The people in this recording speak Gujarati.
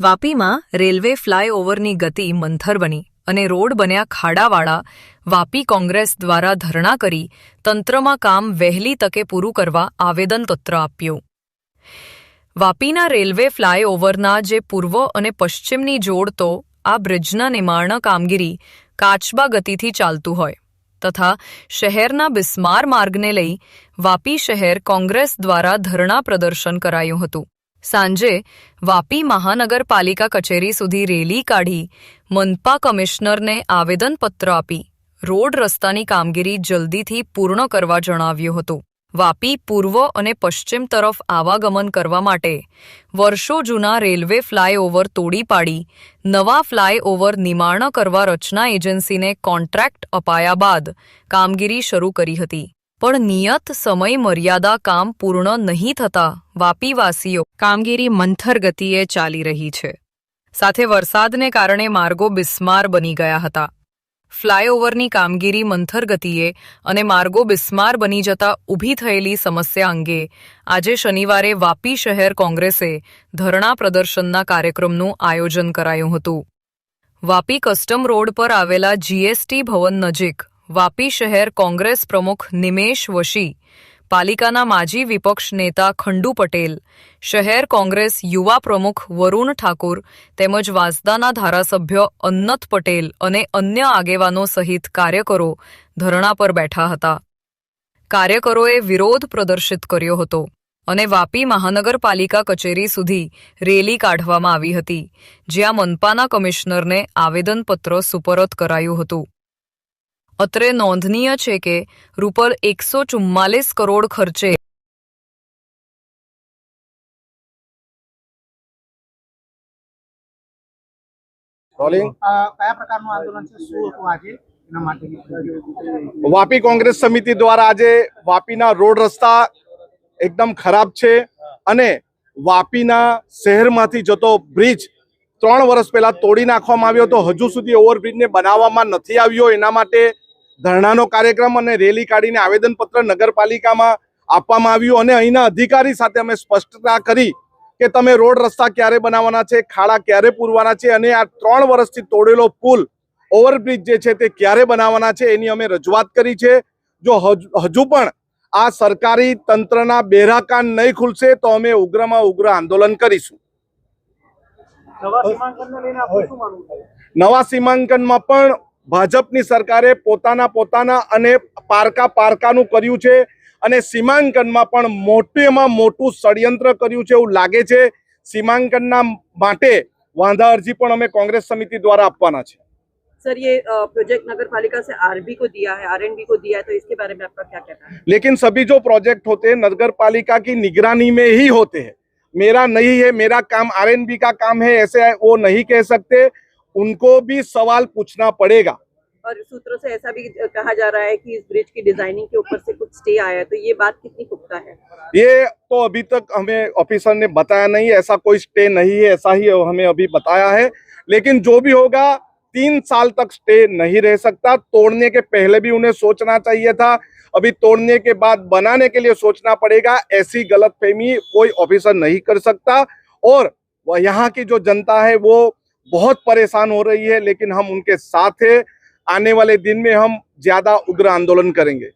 વાપીમાં રેલવે ફ્લાયઓવરની ગતિ મંથર બની અને રોડ બન્યા ખાડાવાળા વાપી કોંગ્રેસ દ્વારા ધરણા કરી તંત્રમાં કામ વહેલી તકે પૂરું કરવા આવેદનપત્ર આપ્યું. વાપીના રેલવે ફ્લાયઓવરના જે પૂર્વ અને પશ્ચિમની જોડતો આ બ્રિજના નિર્માણ કામગીરી કાચબા ગતિથી ચાલતું હોય તથા શહેરના બિસ્માર માર્ગને લઈ વાપી શહેર કોંગ્રેસ દ્વારા ધરણા પ્રદર્શન કરાયું હતું. સાંજે વાપી મહાનગરપાલિકા કચેરી સુધી રેલી કાઢી મનપા કમિશનરને આવેદનપત્ર આપી રોડ રસ્તાની કામગીરી જલ્દીથી પૂર્ણ કરવા જણાવ્યું હતું. વાપી પૂર્વ અને પશ્ચિમ તરફ આવાગમન કરવા માટે વર્ષો જૂના રેલવે ફ્લાયઓવર તોડી પાડી, નવા ફ્લાયઓવર નિર્માણ કરવા રચના એજન્સીને કોન્ટ્રાક્ટ અપાયા બાદ કામગીરી શરૂ કરી હતી. પણ નિયત સમય મર્યાદા કામ પૂર્ણ નહીં થતા, વાપીવાસીઓ કામગીરી મંથર ગતિએ ચાલી રહી છે. સાથે વરસાદને કારણે માર્ગો બિસ્માર બની ગયા હતા. ફ્લાયઓવરની કામગીરી મંથર ગતિએ અને માર્ગો બિસ્માર બની જતા ઊભી થયેલી સમસ્યા અંગે આજે શનિવારે વાપી શહેર કોંગ્રેસે ધરણા પ્રદર્શનના કાર્યક્રમનું આયોજન કરાયું હતું. વાપી કસ્ટમ રોડ પર આવેલા જીએસટી ભવન નજીક વાપી શહેર કોંગ્રેસ પ્રમુખ નિમેશ વશી, પાલિકાના માજી વિપક્ષ નેતા ખંડુ પટેલ, શહેર કોંગ્રેસ યુવા પ્રમુખ વરુણ ઠાકુર તેમજ વાંસદાના ધારાસભ્ય અન્નત પટેલ અને અન્ય આગેવાનો સહિત કાર્યકરો ધરણા પર બેઠા હતા. કાર્યકરોએ વિરોધ પ્રદર્શિત કર્યો હતો અને વાપી મહાનગરપાલિકા કચેરી સુધી રેલી કાઢવામાં આવી હતી, જ્યાં મનપાના કમિશનરને આવેદનપત્ર સુપરત કરાયું હતું. અત્રે નોંધનીય છે કે રૂપલ એકસો ચુમ્માલીસ કરોડ ખર્ચે. વાપી કોંગ્રેસ સમિતિ દ્વારા આજે વાપીના રોડ રસ્તા એકદમ ખરાબ છે અને વાપીના શહેરમાંથી જતો બ્રિજ ત્રણ વર્ષ પહેલા તોડી નાખવામાં આવ્યો હતો. હજુ સુધી ઓવરબ્રિજને બનાવવામાં નથી આવ્યો. એના માટે ધરણાનો કાર્યક્રમ અને રેલી કાઢીને આવેદનપત્ર નગરપાલિકામાં આપવામાં આવ્યું અને અહીંના અધિકારી સાથે અમે સ્પષ્ટતા કરી કે તમે રોડ રસ્તા ક્યારે બનાવવાના છે ખાડા ક્યારે પૂરવાના છે અને આ ત્રણ વર્ષથી તોડેલો પુલ ઓવરબ્રિજ જે છે તે ક્યારે બનાવવાના છે એની અમે રજૂઆત કરી છે. જો હજુ પણ આ સરકારી તંત્રના બેરાકાન નહીં ખુલશે તો અમે ઉગ્રમાં ઉગ્ર આંદોલન કરીશું. નવા સીમાંકનમાં પણ ભાજપની સરકારે પોતાના પોતાના અને પારકા પારકાનું કર્યું છે અને સીમાંકનમાં પણ મોટેમાં મોટું ષડયંત્ર કર્યું છે એવું લાગે છે સીમાંકનના માટે વાંધા અરજી પણ અમે કોંગ્રેસ સમિતિ દ્વારા આપવાના છે सर ये अ, प्रोजेक्ट नगर पालिका से आरबी को दिया है आरएनबी को दिया है तो इसके बारे में आपका क्या कहना है लेकिन सभी जो प्रोजेक्ट होते हैं नगर पालिका की निगरानी में ही होते हैं मेरा नहीं है मेरा काम आरएनबी का काम है ऐसे वो नहीं कह सकते उनको भी सवाल पूछना पड़ेगा। और सूत्रों से ऐसा भी कहा जा रहा है कि इस ब्रिज की डिज़ाइनिंग के ऊपर से कुछ स्टे आया है तो ये बात कितनी पुख्ता है? ये तो अभी तक हमें ऑफिसर ने बताया नहीं ऐसा कोई स्टे नहीं है ऐसा ही हमें अभी बताया है। लेकिन जो भी होगा तीन साल तक स्टे नहीं रह सकता। तोड़ने के पहले भी उन्हें सोचना चाहिए था। अभी तोड़ने के बाद बनाने के लिए सोचना पड़ेगा। ऐसी गलतफहमी कोई ऑफिसर नहीं कर सकता। और यहाँ की जो जनता है वो बहुत परेशान हो रही है लेकिन हम उनके साथ है आने वाले दिन में हम ज्यादा उग्र आंदोलन करेंगे